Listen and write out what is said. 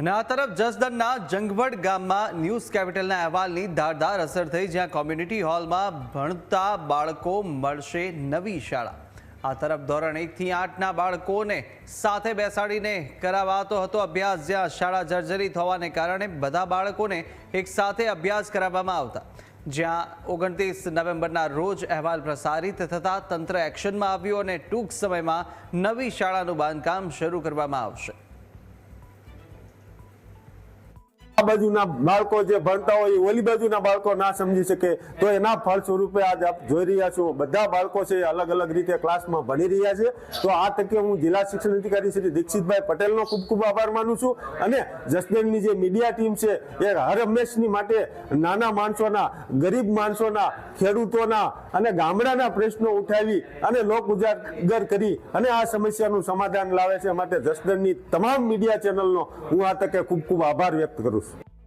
અને આ તરફ જસદણના જંગભટ ગામમાં ન્યૂઝ કેપિટલના અહેવાલની ધારદાર અસર થઈ, જ્યાં કોમ્યુનિટી હોલમાં ભણતા બાળકો મળશે નવી શાળા. આ તરફ ધોરણ એકથી આઠના બાળકોને સાથે બેસાડીને કરાવાતો હતો અભ્યાસ, જ્યાં શાળા જર્જરિત હોવાને કારણે બધા બાળકોને એક સાથે અભ્યાસ કરાવવામાં આવતા. જ્યાં ઓગણત્રીસ નવેમ્બરના રોજ અહેવાલ પ્રસારિત થતાં તંત્ર એક્શનમાં આવ્યું અને ટૂંક સમયમાં નવી શાળાનું બાંધકામ શરૂ કરવામાં આવશે. આ બાજુના બાળકો જે ભણતા હોય ઓલી બાજુના બાળકો ના સમજી શકે. તો એના ફળ સ્વરૂપે આજ આપ જોઈ રહ્યા છો, બધા બાળકો છે અલગ અલગ રીતે ક્લાસમાં ભણી રહ્યા છે. તો આ તકે હું જિલ્લા શિક્ષણ અધિકારી શ્રી દીક્ષિતભાઈ પટેલનો ખૂબ ખૂબ આભાર માનું છું અને જસદણની જે મીડિયા ટીમ છે એ હર હંમેશની માટે નાના માણસોના, ગરીબ માણસોના, ખેડૂતોના અને ગામડાના પ્રશ્નો ઉઠાવી અને લોક ઉજાગર કરી અને આ સમસ્યાનું સમાધાન લાવે છે. માટે જસદણની તમામ મીડિયા ચેનલનો હું આ તકે ખૂબ ખૂબ આભાર વ્યક્ત કરું છું.